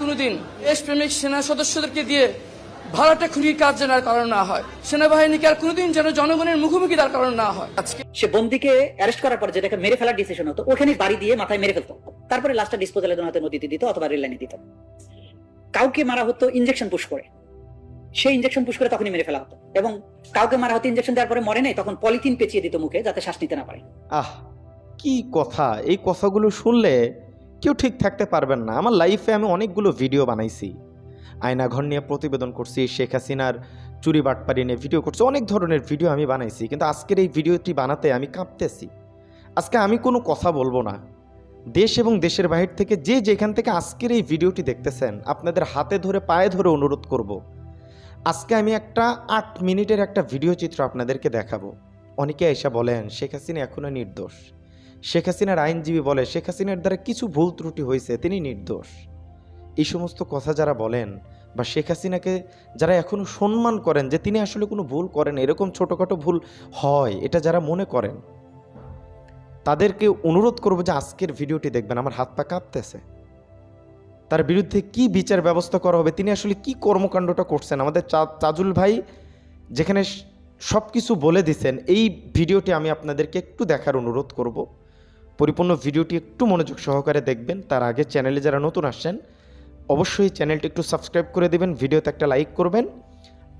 কোনোদিন দেশপ্রেমিক সেনা সদস্যদেরকে দিয়ে ভাড়াটা খুঁড়িয়ে কাজ যেন আর কারণ না হয়। সেনাবাহিনীকে আর কোনোদিন যেন জনগণের মুখোমুখি তার কারণ না হয়। আজকে সে বন্দিকে অ্যারেস্ট করার পর যেটাকে মেরে ফেলার ডিসিশন হতো ওখানে বাড়ি দিয়ে মাথায় মেরে ফেলতো। তারপরে লাস্টটা ডিসপোজালের জন্য হয়তো নদীতে দিত অথবা রেল লাইনে দিত। কাউকে মারা হতো ইনজেকশন পুশ করে। সেই ইনজেকশন পুশ করে তখনই মেরে ফেলা হতো। এবং কাউকে মারা হতো ইনজেকশন দেওয়ার পরে মরে নাই তখন পলিথিন পেঁচিয়ে দিত মুখে যাতে শ্বাস নিতে না পারে। আহ কি কথা। এই কথাগুলো শুনলে কেউ ঠিক থাকতে পারবেন না। আমার লাইফে আমি অনেকগুলো ভিডিও বানাইছি। আয়নাঘর নিয়ে প্রতিবেদন করছি, শেখ হাসিনার চুরি বাটপারি নিয়ে ভিডিও করছি, অনেক ধরনের ভিডিও আমি বানাইছি। কিন্তু আজকের এই ভিডিওটি বানাতে আমি কাঁপতেছি। আজকে আমি কোনো কথা বলব না। দেশ এবং দেশের বাহির থেকে যে যেখান থেকে আজকের এই ভিডিওটি দেখতেছেন, আপনাদের হাতে ধরে, পায়ে ধরে অনুরোধ করব। আজকে আমি একটা আট মিনিটের একটা ভিডিও চিত্র আপনাদেরকে দেখাবো। অনেকে এসে বলেন, শেখ হাসিনা এখনও নির্দোষ। শেখ হাসিনার আইনজীবী বলে, শেখ হাসিনার দ্বারা কিছু ভুল ত্রুটি হয়েছে, তিনি নির্দোষ। এই সমস্ত কথা যারা বলেন বা শেখ হাসিনাকে যারা এখনও সম্মান করেন যে তিনি আসলে কোনো ভুল করেন এরকম ছোটোখাটো ভুল হয়, এটা যারা মনে করেন, তাদেরকে অনুরোধ করব যে আজকের ভিডিওটি দেখবেন, আমার হাত পা কাঁপতেছে। তার বিরুদ্ধে কি বিচার ব্যবস্থা করা হবে, তিনি আসলে কি কর্মকাণ্ডটা করছেন? আমাদের চা- তাজুল ভাই যেখানে সব কিছু বলে দিছেন, এই ভিডিওটি আমি আপনাদেরকে একটু দেখার অনুরোধ করব। পরিপূর্ণ ভিডিওটি একটু মনোযোগ সহকারে দেখবেন। তার আগে চ্যানেলে যারা নতুন আসছেন, অবশ্যই চ্যানেলটি একটু সাবস্ক্রাইব করে দেবেন, ভিডিওতে একটা লাইক করবেন।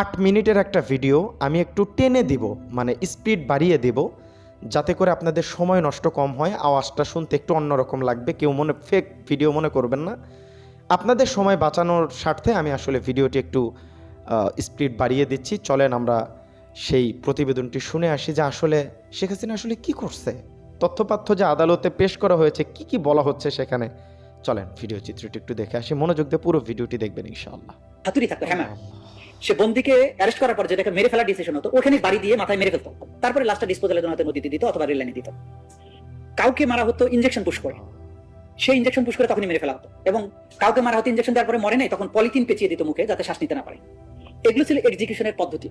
আট মিনিটের একটা ভিডিও আমি একটু টেনে দিব মানে স্পিড বাড়িয়ে দেব, যাতে করে আপনাদের সময় নষ্ট কম হয়, আওয়াজটা শুনতে একটু অন্যরকম লাগবে, কেউ মনে ফেক ভিডিও মনে করবেন না। আপনাদের সময় বাঁচানোর স্বার্থে আমি আসলে ভিডিওটি একটু স্পিড বাড়িয়ে দিচ্ছি। চলেন আমরা সেই প্রতিবেদনটি শুনে আসি যে আসলে শেখ হাসিনা আসলে কি করছে। তথ্যপাথ্য যে আদালতে পেশ করা হয়েছে, কি কি বলা হচ্ছে সেখানে? চলেন, ভিডিও চিত্রটি একটু দেখে আসি, মনোযোগ দিয়ে পুরো ভিডিওটি দেখবেন, ইনশাআল্লাহ। হাতুড়ি থাকতো হ্যাঁ সে বন্দিকে অ্যারেস্ট করার পর যেটাকে মেরে ফেলার ডিসিশন হতো ওখানে বাড়ি দিয়ে মাথায় মেরে ফেলতো। তারপরে লাস্টটা ডিসপোজালের জন্য নদীতে দিত অথবা রেল দিত। কাউকে মারা হতো ইনজেকশন পুশ করে। সেই ইনজেকশন পুশ করে তখনই মেরে ফেলা হতো। এবং কাউকে মারা হতো ইনজেকশন দেওয়ার পরে মরে নাই, তখন পলিথিন পেঁচিয়ে দিত মুখে যাতে শ্বাস নিতে না পারে। এগুলো ছিল এক্সিকিউশনের পদ্ধতি।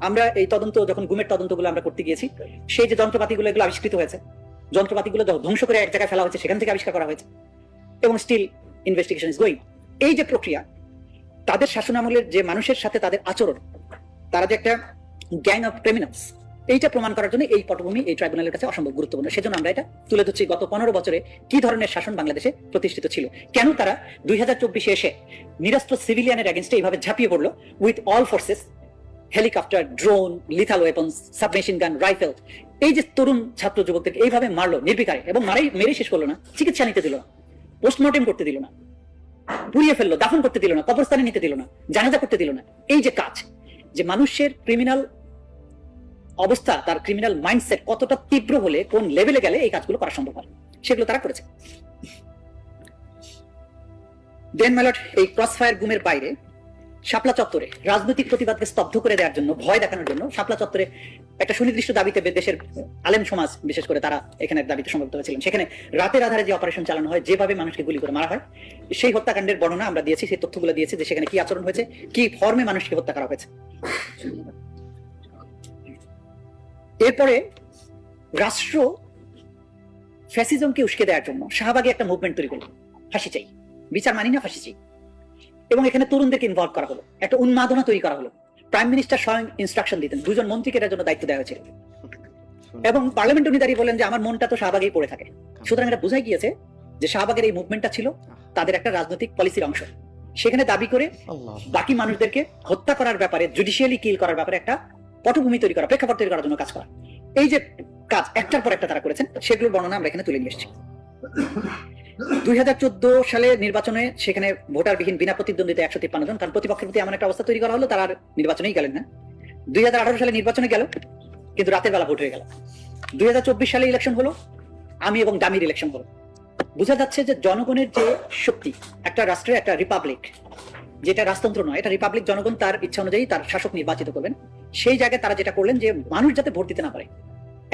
আমরা এই তদন্ত, যখন গুমের তদন্তগুলো আমরা করতে গিয়েছি, সেই যে যন্ত্রপাতিগুলো, এগুলো আবিষ্কৃত হয়েছে। যন্ত্রপাতিগুলো ধ্বংস করে এক জায়গায় ফেলা হয়েছে, সেখান থেকে আবিষ্কার করা হয়েছে। এবং স্টিল ইনভেস্টিগেশন ইজ গোয়িং এই যে প্রক্রিয়া, তাদের শাসনামলের যে মানুষের সাথে তাদের আচরণ, তারা যে একটা গ্যাং অফ ক্রিমিনালস এইটা প্রমাণ করার জন্য এই পটভূমি, এই ট্রাইব্যুনালের কাছে অসম্ভব গুরুত্বপূর্ণ। সেজন্য আমরা এটা তুলে ধরছি, গত পনেরো বছরে কি ধরনের শাসন বাংলাদেশে প্রতিষ্ঠিত ছিল? কেন তারা দুই হাজার চব্বিশে এসে নিরাস্ত্র সিভিলিয়ানের এগেনস্টে এইভাবে ঝাঁপিয়ে পড়ল? With all forces helicopter, drone lethal weapons submachine gun rifle এই যে তরুণ ছাত্র যুবকদেরকে এইভাবে মারলো, নির্বিকারে এবং মারাই মেরে শেষ করল না, চিকিৎসা নিতে দিল না পোস্টমর্টেম করতে দিল না, পুড়িয়ে ফেলল, দাফন করতে দিল না, কবরস্থানে নিতে দিল না, জানাজা করতে দিল না, এই যে কাজ, যে মানুষের ক্রিমিনাল অবস্থা, তার ক্রিমিনাল মাইন্ডসেট কতটা তীব্র হলে, কোন লেভেলে গেলে এই কাজগুলো করা সম্ভব হয়, সেগুলো তারা করেছে। দেন ম্যালট এই ক্রস ফায়ার গুমের বাইরে শাপলা চত্বরে রাজনৈতিক প্রতিবাদকে স্তব্ধ করে দেওয়ার জন্য, ভয় দেখানোর জন্য শাপলা চত্বরে একটা সুনির্দিষ্ট দাবিতে দেশের আলেম সমাজ, বিশেষ করে তারা এখানে দাবিতে সমবেত হয়েছিলেন। সেখানে রাতের আধারে যে অপারেশন চালানো হয়, যেভাবে মানুষকে গুলি করে মারা হয়, সেই হত্যাকাণ্ডের বর্ণনা আমরা দিয়েছি, সেই তথ্যগুলো দিয়েছি যে সেখানে কি আচরণ হয়েছে, কি ফর্মে মানুষকে হত্যা করা হয়েছে। এরপরে রাষ্ট্র ফ্যাসিজমকে উস্কে দেওয়ার জন্য শাহবাগে একটা মুভমেন্ট তৈরি করল। ফাঁসি চাই। বিচার মানি না, ফাঁসি চাই। এবং এখানে তরুণদেরকে ইনভলভ করা হলো। একটা উন্মাদনা তৈরি করা হলো। প্রাইম মিনিস্টার স্বয়ং ইনস্ট্রাকশন দিতেন। দুজন মন্ত্রীকে এটার জন্য দায়িত্ব দেওয়া হয়েছিল। এবং পার্লামেন্ট উনি দাঁড়িয়ে বলেন যে আমার মনটা তো শাহবাগেই পড়ে থাকে। সুতরাং এটা বোঝাই গিয়েছে যে শাহবাগের এই মুভমেন্টটা ছিল তাদের একটা রাজনৈতিক পলিসির অংশ। সেখানে দাবি করে বাকি মানুষদেরকে হত্যা করার ব্যাপারে জুডিশিয়ালি কিল করার ব্যাপারে একটা পটভূমি তৈরি করা প্রেক্ষাপট তৈরি করার জন্য কাজ করা। এই যে কাজ একটার পর একটা তারা করেছেন সেগুলোর বর্ণনা আমরা এখানে তুলে নিয়ে এসেছি। দুই হাজার চোদ্দ সালে নির্বাচনে সেখানে ভোটারবিহীন বিনা প্রতিদ্বন্দ্বিতা একশো তিপ্পান্ন জন। কারণ প্রতিপক্ষের প্রতি এমন একটা অবস্থা তৈরি করা হলো, তারা আর নির্বাচনেই গেলেন না। দুই হাজার আঠারো সালে নির্বাচনে গেল, কিন্তু রাতের বেলা ভোট হয়ে গেল। দুই হাজার চব্বিশ সালে ইলেকশন হলো, আমি এবং দামির ইলেকশন হলো। বোঝা যাচ্ছে যে জনগণের যে শক্তি, একটা রাষ্ট্রের একটা রিপাবলিক, যেটা রাজতন্ত্র নয়, এটা রিপাবলিক জনগণ তার ইচ্ছা অনুযায়ী তার শাসক নির্বাচিত করবেন। সেই জায়গায় তারা যেটা করলেন যে মানুষ যাতে ভোট দিতে না পারে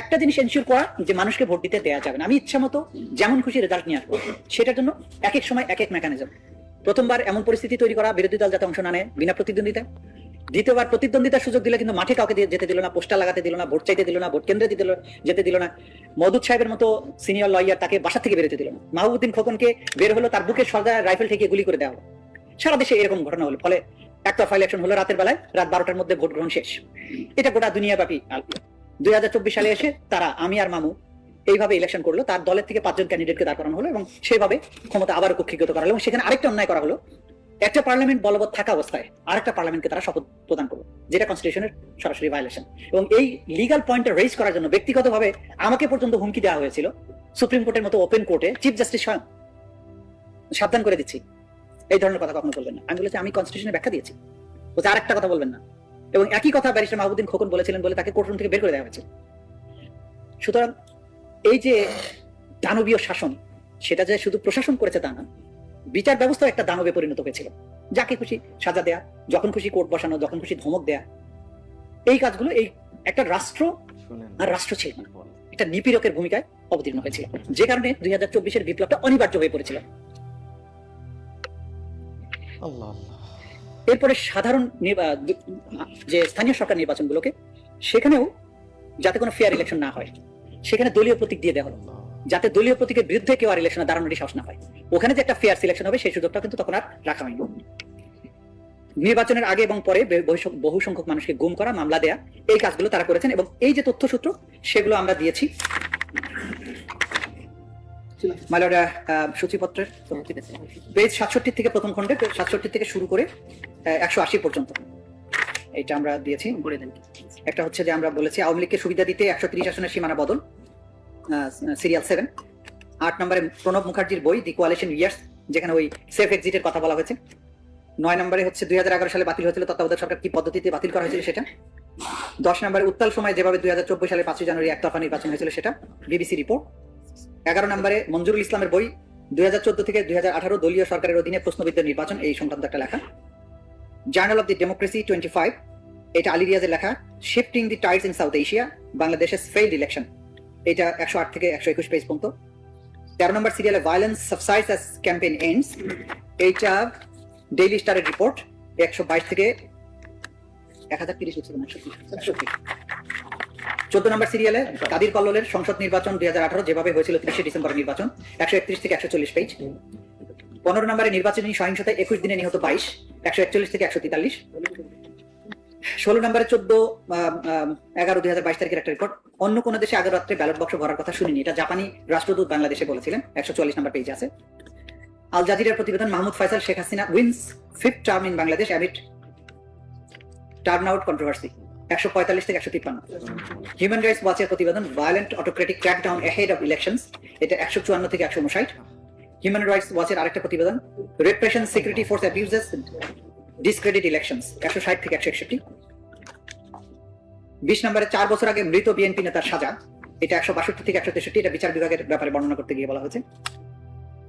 একটা জিনিস এনশিওর করা যে মানুষকে ভোট দিতে দেওয়া যাবে না। আমি ইচ্ছা মতো যেমন খুশি রেজাল্ট নিয়ে আসব। সেটার জন্য এক এক সময় এক এক মেকানিজম প্রথমবার এমন পরিস্থিতি তৈরি করা, বিরোধী দল যাতে অংশ না নেয় বিনা প্রতিদ্বন্দ্বিতা দ্বিতীয়বার প্রতিদ্বন্দ্বিতার সুযোগ দিলে কিন্তু মাঠে কাউকে যেতে দিল না, পোস্টার লাগাতে দিল না, ভোট চাইতে দিল না, ভোট কেন্দ্রে দিতে যেতে দিল না। মদুদ সাহেবের মতো সিনিয়র লয়ার তাকে বাসা থেকে বেরোতে দিল না। মাহবুদ্দিন খোকনকে বের হলো, তার বুকে সর্দার রাইফেল থেকে গুলি করে দেওয়া সারা দেশে এরকম ঘটনা হলো। ফলে একতরফা ইলেকশন হলো রাতের বেলায়, রাত বারোটার মধ্যে ভোট গ্রহণ শেষ। এটা গোটা দুনিয়া দুনিয়াব্যাপী দুই হাজার চব্বিশ সালে এসে তারা, আমি আর মামু, এইভাবে ইলেকশন করল। তার দলের থেকে পাঁচজন ক্যান্ডিডেটকে দাঁড় করানো হলো এবং সেভাবে ক্ষমতা আবার কক্ষিগত করা হলো এবং সেখানে আরেকটা অন্যায় করা হলো। একটা পার্লামেন্ট বলবৎ থাকা অবস্থায় আরেকটা পার্লামেন্টকে তারা শপথ প্রদান করল, যেটা কনস্টিটিউশনের সরাসরি ভায়োলেশন এবং এই লিগাল পয়েন্টে রেজ করার জন্য ব্যক্তিগতভাবে আমাকে পর্যন্ত হুমকি দেওয়া হয়েছিল। সুপ্রিম কোর্টের মতো ওপেন কোর্টে চিফ জাস্টিস স্বয়ং সাবধান করে দিচ্ছি। এই ধরনের কথা কখনো বলবেন না। আমি বলেছি, আমি কনস্টিটিউশনে ব্যাখ্যা দিয়েছি। বলছে, আরেকটা কথা বলবেন না। এবং একই কথা ব্যারিস্টার মাহবুদ্দিন খোকন বলেছিলেন বলে তাকে কোর্টরুম থেকে বের করে দেওয়া হয়েছে। সুতরাং এই যে দানবীয় শাসন সেটা যে শুধু প্রশাসন করেছে তা না বিচার ব্যবস্থা একটা দানবে পরিণত হয়েছিল। যাকে খুশি সাজা দেয়া যখন খুশি কোর্ট বসানো যখন খুশি ধমক দেয়া। এই কাজগুলো এই একটা রাষ্ট্র আর রাষ্ট্র ছিল না। একটা নিপীড়কের ভূমিকায় অবতীর্ণ হয়েছিল। যে কারণে দুই হাজার চব্বিশের বিপ্লবটা অনিবার্য হয়ে পড়েছিল। আল্লাহ আল্লাহ। এরপরে সাধারণ যে স্থানীয় সরকার নির্বাচনগুলোকে সেখানেও যাতে কোনো ফেয়ার ইলেকশন না হয় সেখানে দলীয় প্রতীক দিয়ে দেওয়া হলো। যাতে দলীয় প্রতীকের বিরুদ্ধে কেউ আর ইলেকশনে দাঁড়ানোরই সাহস না পায় ওখানে যে একটা ফেয়ার সিলেকশন হবে সেই সুযোগটা কিন্তু তখন আর রাখা হয়নি। নির্বাচনের আগে এবং পরে বহু সংখ্যক মানুষকে গুম করা মামলা দেয়া এই কাজগুলো তারা করেছেন এবং এই যে তথ্যসূত্র সেগুলো আমরা দিয়েছি। সূচিপত্রের পেজ সাতষট্টি থেকে প্রথম খণ্ডে সাতষট্টি থেকে শুরু করে একশো আশি পর্যন্ত। এটা আমরা দিয়েছি। করে দেন। একটা হচ্ছে যে আমরা বলেছি আওয়ামী লীগকে সুবিধা দিতে একশো তিরিশ আসনের সীমানা বদল সিরিয়াল সেভেন। আট নম্বরে প্রণব মুখার্জির বই দি কোয়ালিশন ইয়ার্স যেখানে ওই সেফ এক্সিটের কথা বলা হয়েছে। নয় নম্বরে হচ্ছে দুই হাজার এগারো সালে বাতিল হয়েছিল তত্ত্বাবধায়ক সরকার কি পদ্ধতিতে বাতিল করা হয়েছিল সেটা। দশ নম্বরে উত্তাল সময় যেভাবে দুই হাজার চব্বিশ সালে পাঁচই জানুয়ারি একতরফা নির্বাচন হয়েছিল সেটা বিবিসি রিপোর্ট এগারো নম্বরে মঞ্জুরুল ইসলামের বই দুই হাজার চোদ্দ থেকে দুই হাজার আঠারো দলীয় সরকারের অধীনে প্রশ্নবিদ্ধ নির্বাচন এই সংক্রান্ত একটা লেখা। Journal of the democracy twenty five এটা আলী রিয়াজের লেখা shifting the tides in South Asia বাংলাদেশের ফেইল্ড ইলেকশন এটা একশো আট থেকে একশো একুশ পেজ পর্যন্ত। তেরো নম্বর সিরিয়ালে violence subsides as campaign ends এইটা ডেইলি স্টারের রিপোর্ট একশো বাইশ থেকে এক হাজার তিরিশ চোদ্দ নম্বর সিরিয়ালে কাদির কল্লোলের সংসদ নির্বাচন দুই হাজার আঠারো, যেভাবে হয়েছিল তিরিশে ডিসেম্বর নির্বাচন, একশো একত্রিশ থেকে একশো চল্লিশ পেজ পনেরো নম্বরে নির্বাচনী সহিংসতায় একুশ দিনে নিহত বাইশ। একশো একচল্লিশ থেকে একশো তেতাল্লিশ। ষোলো নম্বরে চোদ্দ এগারো দুই হাজার বাইশ তারিখের একটা রিপোর্ট অন্য কোনো দেশে আগের রাত্রে ব্যালট বক্স ভরার কথা শুনিনি। এটা জাপানি রাষ্ট্রদূত বাংলাদেশে বলেছিলেন। একশো চুয়াল্লিশ নম্বর পেজে আছে। আল জাজিরার প্রতিবেদন, Mahmud Faisal, Sheikh Hasina wins fifth term in Bangladesh amid turnout out কন্ট্রোভার্সি একশো পঁয়তাল্লিশ থেকে একশো তিপ্পান্ন। হিউম্যান রাইটস ওয়াচের প্রতিবেদন violent autocratic crackdown ahead of elections এটা একশো চুয়ান্ন থেকে একশো উনষাট। হিউম্যান রাইটস ওয়াচের আরেকটা প্রতিবেদন repression security force abuses discredit elections একশো ষাট থেকে একশো একষট্টি। বিশ নম্বরে, চার বছর আগে মৃত বিএনপি নেতার সাজা, এটা একশো বাষট্টি থেকে একশো তেষট্টি, এটা বিচার বিভাগের ব্যাপারে বর্ণনা করতে গিয়ে বলা হয়েছে।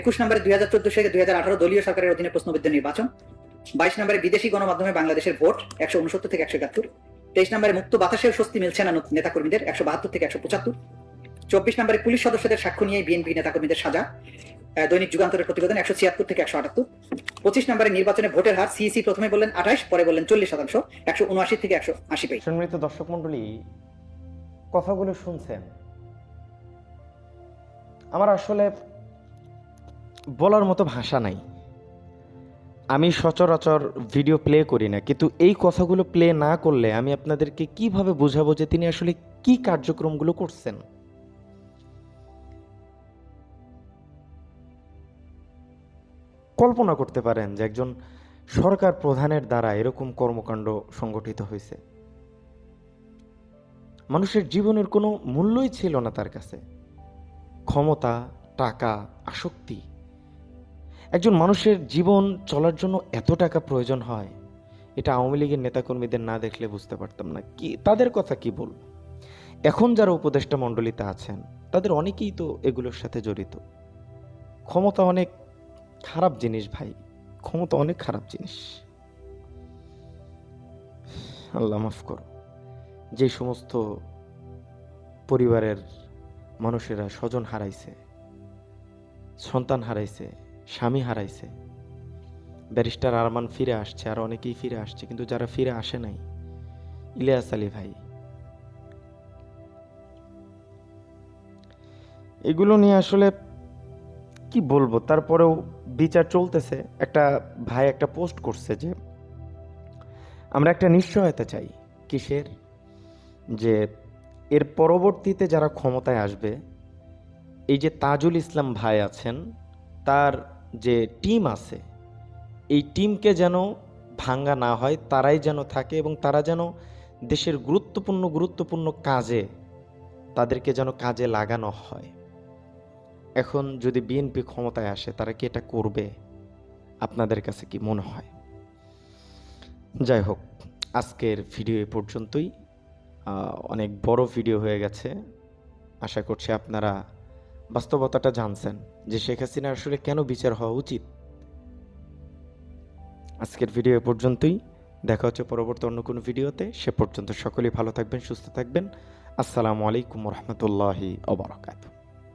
একুশ নম্বরে, দুই হাজার চোদ্দ থেকে দুই হাজার আঠারো দলীয় সরকারের অধীনে প্রশ্নবিদ্ধ নির্বাচন। বাইশ নম্বরে, বিদেশি গণমাধ্যমে বাংলাদেশের ভোট, একশো উনসত্তর থেকে একশো একাত্তর। তেইশ নম্বরে, মুক্ত বাতাসের স্বস্তি মিলছে না নেতাকর্মীদের, একশো বাহাত্তর থেকে একশো পঁচাত্তর। চব্বিশ নম্বরে, পুলিশ সদস্যদের সাক্ষ্য নিয়ে বিএনপি নেতাকর্মীদের সাজা। দৈনিক যুগান্তরের প্রতিবেদন একশো ছিয়াত্তর থেকে একশো আটাত্তর। পঁচিশ নম্বরে নির্বাচনে ভোটের হার সিইসি প্রথমে বললেন আঠাশ, পরে বললেন চল্লিশ শতাংশ, একশো উনআশি থেকে একশো আশি পেজ সম্মানিত দর্শক মন্ডলী কথাগুলো শুনছেন। আমার আসলে বলার মতো ভাষা নাই। আমি সচরাচর ভিডিও প্লে করি না, কিন্তু এই কথাগুলো প্লে না করলে আমি আপনাদেরকে কীভাবে বোঝাবো যে তিনি আসলে কি কার্যক্রমগুলো করছেন? কল্পনা করতে পারেন যে একজন সরকার প্রধানের দ্বারা এরকম কর্মকাণ্ড সংগঠিত হয়েছে। মানুষের জীবনের কোনো মূল্যই ছিল না তার কাছে। ক্ষমতা, টাকা, আসক্তি। একজন মানুষের জীবন চলার জন্য এত টাকা প্রয়োজন হয়, এটা আওয়ামী লীগের নেতাকর্মীদের না দেখলে বুঝতে পারতাম না। কি, তাদের কথা কি বলব? এখন যারা উপদেষ্টা মণ্ডলীতে আছেন, তাদের অনেকেই তো এগুলোর সাথে জড়িত। ক্ষমতা অনেক খারাপ জিনিস ভাই। ক্ষমতা অনেক খারাপ জিনিস। আল্লাহ মাফ করো যে সমস্ত পরিবারের মানুষেরা স্বজন হারাইছে, সন্তান হারাইছে, স্বামী হারাইছে, ব্যারিস্টার আরমান ফিরে আসছে, আর অনেকেই ফিরে আসছে, কিন্তু যারা ফিরে আসে নাই, ইলিয়াস আলী ভাই, এগুলো নিয়ে আসলে কি বলব? তারপরেও বিচার চলতেছে, একটা ভাই একটা পোস্ট করছে যে, আমরা একটা নিশ্চয়তা চাই। কিসের? যে, এর পরবর্তীতে যারা ক্ষমতায় আসবে, এই যে তাজুল ইসলাম ভাই আছেন, তার যে টিম আছে, এই টিমকে যেন ভাঙ্গা না হয়, তারাই যেন থাকে এবং তারা যেন দেশের গুরুত্বপূর্ণ গুরুত্বপূর্ণ কাজে তাদেরকে যেন কাজে লাগানো হয়। এখন যদি বিএনপি ক্ষমতায় আসে, তারা কি এটা করবে? আপনাদের কাছে কি মনে হয়? যাই হোক আজকের ভিডিও এ পর্যন্তই। অনেক বড় ভিডিও হয়ে গেছে। আশা করছি আপনারা বাস্তবতাটা জানছেন যে শেখ হাসিনার আসলে কেন বিচার হওয়া উচিত। আজকের ভিডিও এ পর্যন্তই। দেখা হচ্ছে পরবর্তী অন্য কোনো ভিডিওতে। সে পর্যন্ত সকলেই ভালো থাকবেন, সুস্থ থাকবেন। আসসালামু আলাইকুম রহমতুল্লাহি অবরাকাতু